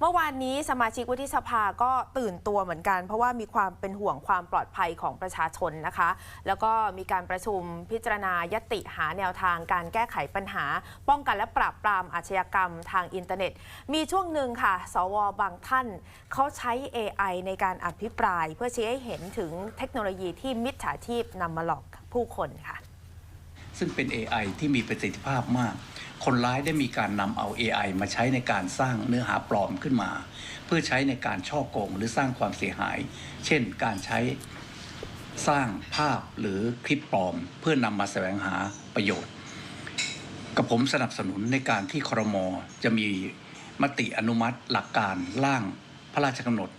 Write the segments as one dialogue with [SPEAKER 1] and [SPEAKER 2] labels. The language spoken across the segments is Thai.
[SPEAKER 1] เมื่อวานนี้สมาชิกวุฒิสภาก็ตื่นตัวเหมือนกัน เพราะว่ามีความเป็นห่วงความปลอดภัยของประชาชนนะคะ แล้วก็มีการประชุมพิจารณายติหาแนวทางการแก้ไขปัญหา ป้องกันและปราบปรามอาชญากรรมทางอินเทอร์เน็ต มีช่วงหนึ่งค่ะ สวบางท่านเขาใช้ AI ในการอภิปราย เพื่อชี้ให้เห็นถึงเทคโนโลยีที่มิจฉาชีพนำมาหลอกผู้คนค่ะ
[SPEAKER 2] ซึ่งเป็น AI ที่มีประสิทธิภาพมาก คนร้ายได้มีการนำเอา AI มาใช้ในการสร้างเนื้อหาปลอมขึ้นมา เพื่อใช้ในการช่อโกงหรือสร้างความเสียหาย เช่น การใช้สร้างภาพหรือคลิปปลอม เพื่อนำมาแสวงหาประโยชน์ กับผมสนับสนุนในการที่ครมจะมีมติอนุมัติหลักการร่างพระราชกำหนด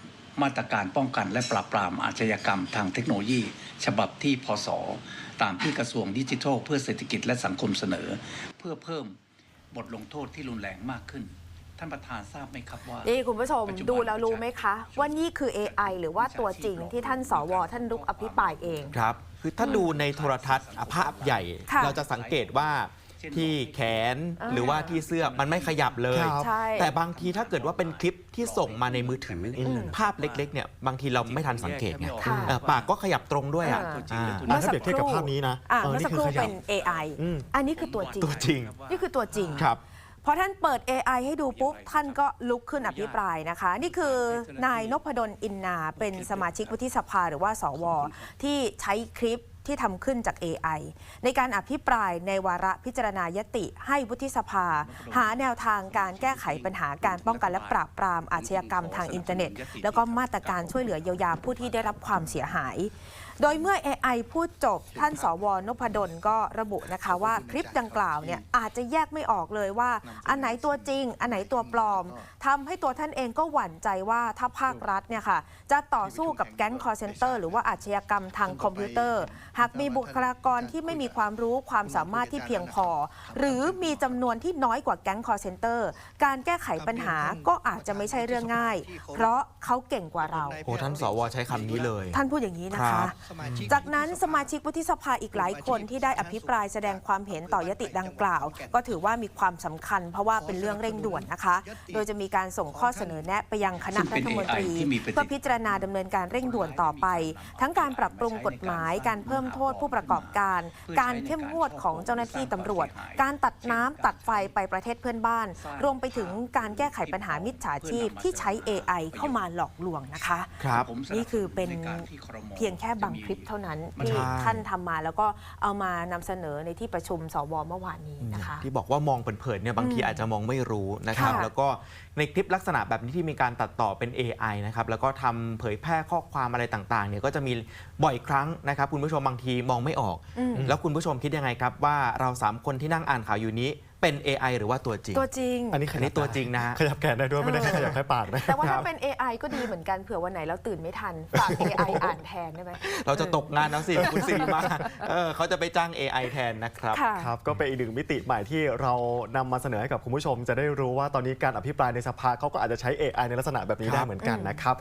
[SPEAKER 2] มาตรการป้องกันและปราบปรามอาชญากรรมทางเทคโนโลยี ฉบับที่พศ ตามที่กระทรวงดิจิทัล เพื่อเศรษฐกิจและสังคมเสนอ เพื่อเพิ่มบทลงโทษที่รุนแรงมากขึ้น ท่านประธานทราบไหมครับว่า
[SPEAKER 1] นี่คุณผู้ชม
[SPEAKER 2] ปัจจุบัน
[SPEAKER 1] ดูแล้วรู้ไหมคะ ว่านี่คือ AI หรือว่าตัวจริงที่ท่านสว ท่านลุกอภิปรายเอง
[SPEAKER 3] ครับ คือถ้าดูในโทรทัศน์อะภาพใหญ่
[SPEAKER 1] ค่ะ
[SPEAKER 3] เราจะสังเกตว่า ที่แขน
[SPEAKER 1] อ่า
[SPEAKER 3] หรือว่าที่เสื้อมันไม่ขยับเลย
[SPEAKER 1] ใช่
[SPEAKER 3] แต่บางทีถ้าเกิดว่าเป็นคลิปที่ส่งมาในมือถืออภาพเล็กๆเนี่ยบางทีเราไม่ทันสังเกตไง
[SPEAKER 1] ค่ะ
[SPEAKER 3] เออปากก็ขยับตรงด้วยอะ
[SPEAKER 1] อ่า
[SPEAKER 3] อ่า
[SPEAKER 4] อะถ้าเปรียบเทียบกับภาพนี้นะ
[SPEAKER 1] อะ
[SPEAKER 4] เออ
[SPEAKER 1] เมื่อ
[SPEAKER 4] นี่
[SPEAKER 1] สัก
[SPEAKER 4] คือ
[SPEAKER 1] ครู่
[SPEAKER 4] ขยับ
[SPEAKER 1] เป็น AI
[SPEAKER 4] อืม
[SPEAKER 1] อันนี้คือตัวจริง
[SPEAKER 3] ตัวจริง
[SPEAKER 1] นี่คือตัวจริง
[SPEAKER 3] ครับ
[SPEAKER 1] พอท่านเปิด AI ให้ดูปุ๊บ ท่านก็ลุกขึ้นอภิปรายนะคะ นี่คือนายนพดลอินนา เป็นสมาชิกวุฒิสภาหรือว่าสว ที่ใช้คลิป ที่ทำขึ้นจาก AI ในการอภิปรายในวาระพิจารณายติให้วุฒิสภา หาแนวทางการแก้ไขปัญหาการป้องกันและปราบปรามอาชญากรรมทางอินเทอร์เน็ต แล้วก็มาตรการช่วยเหลือเยียวยาผู้ที่ได้รับความเสียหาย โดยเมื่อ AI พูดจบท่านสวนพดลก็ระบุนะคะว่าคลิปดังกล่าวเนี่ยอาจจะแยกไม่ออกเลยว่า อันไหนตัวจริง อันไหนตัวปลอมทำให้ตัวท่านเองก็หวั่นใจว่าถ้าภาครัฐเนี่ยค่ะจะต่อสู้กับแก๊งคอร์เซนเตอร์หรือว่าอาชญากรรมทางคอมพิวเตอร์หากมีบุคลากรที่ไม่มีความรู้ความสามารถที่เพียงพอ หรือมีจำนวนที่น้อยกว่าแก๊งคอร์เซนเตอร์ การแก้ไขปัญหาก็อาจจะไม่ใช่เรื่องง่าย เพราะเขาเก่งกว่าเรา
[SPEAKER 3] โอ้ท่านสวใช้คำนี้เลย
[SPEAKER 1] ท่านพูดอย่างนี้นะ
[SPEAKER 3] ครั
[SPEAKER 1] คะ
[SPEAKER 3] บ
[SPEAKER 1] จากนั้นสมาชิกวุฒิสภาอีกหลายคนที่ได้อภิปรายแสดงความเห็นต่อยติดังกล่าว ก็ถือว่ามีความสำคัญ เพราะว่าเป็นเรื่องเร่งด่วนนะคะ โดยจะมีการส่งข้อเสนอแนะไปยังคณะรัฐมนตรี
[SPEAKER 2] ซึ่งเป็น AI ที่มีประสิทธิ
[SPEAKER 1] เพื่อพิจารณาดำเนินการเร่งด่วนต่อไป ทั้งการปรับปรุงกฎหมายการเพิ่มโทษผู้ประกอบการ การเข้มงวดของเจ้าหน้าที่ตำรวจ การตัดน้ำตัดไฟไปประเทศเพื่อนบ้าน รวมไปถึงการแก้ไขปัญหามิจฉาชีพที่ใช้ AI เข้ามาหลอกลวงนะคะ
[SPEAKER 3] ครับ
[SPEAKER 1] นี่คือเป็นเพียงแค่บางคลิปเท่านั้นที่
[SPEAKER 3] ใช่
[SPEAKER 1] ท่านทำมาแล้วก็เอามานำเสนอในที่ประชุมสวเมื่อวานนี้นะคะ
[SPEAKER 3] ที่บอกว่ามองเผินๆเนี่ยบางที
[SPEAKER 1] อืม
[SPEAKER 3] อาจจะมองไม่รู้นะครับ
[SPEAKER 1] ค่ะ
[SPEAKER 3] แล้วก็ ในคลิปลักษณะแบบนี้ที่มีการตัดต่อเป็น AI นะครับแล้วก็ทำเผยแพร่ข้อความอะไรต่างๆเนี่ยก็จะมีบ่อยครั้งนะครับคุณผู้ชมบางทีมองไม่ออก
[SPEAKER 1] อืม
[SPEAKER 3] แล้วคุณผู้ชมคิดยังไงครับว่าเราสามคนที่นั่งอ่านข่าวอยู่นี้ เป็น AI หรือว่าตัวจริง
[SPEAKER 1] ตัวจริง
[SPEAKER 4] อันนี้
[SPEAKER 3] อันนี้ตัวจริงนะฮะ
[SPEAKER 4] ขยับแขนได้ด้วยไม่ได้แค่ขยับแค่ปากนะ
[SPEAKER 1] แต่ว่าถ้าเป็น AI ก็ดีเหมือนกันเผื่อวันไหนเราตื่นไม่ทันฝาก AI อ่านแทนได้ไหม
[SPEAKER 3] เราจะตกงานแล้วสิคุณสิริมาเออเขาจะไปจ้าง AI แทนนะครับ
[SPEAKER 1] ค่ะ
[SPEAKER 4] ครับก็เป็นอีกหนึ่งมิติใหม่ที่เรานำมาเสนอให้กับคุณผู้ชม จะได้รู้ว่าตอนนี้การอภิปรายในสภาเขาก็อาจจะใช้ AI ในลักษณะแบบนี้ได้เหมือนกันนะครับ